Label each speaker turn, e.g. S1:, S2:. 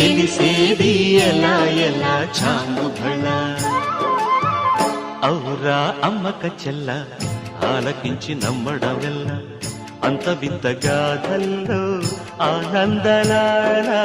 S1: తెలిసేది ఎలా ఎలా చాంగు
S2: భళ. ఔరా అమ్మక చెల్ల ఆలకించి నమ్మడమెల్ల. అంత వింత గాథల్లో ఆనందలారా.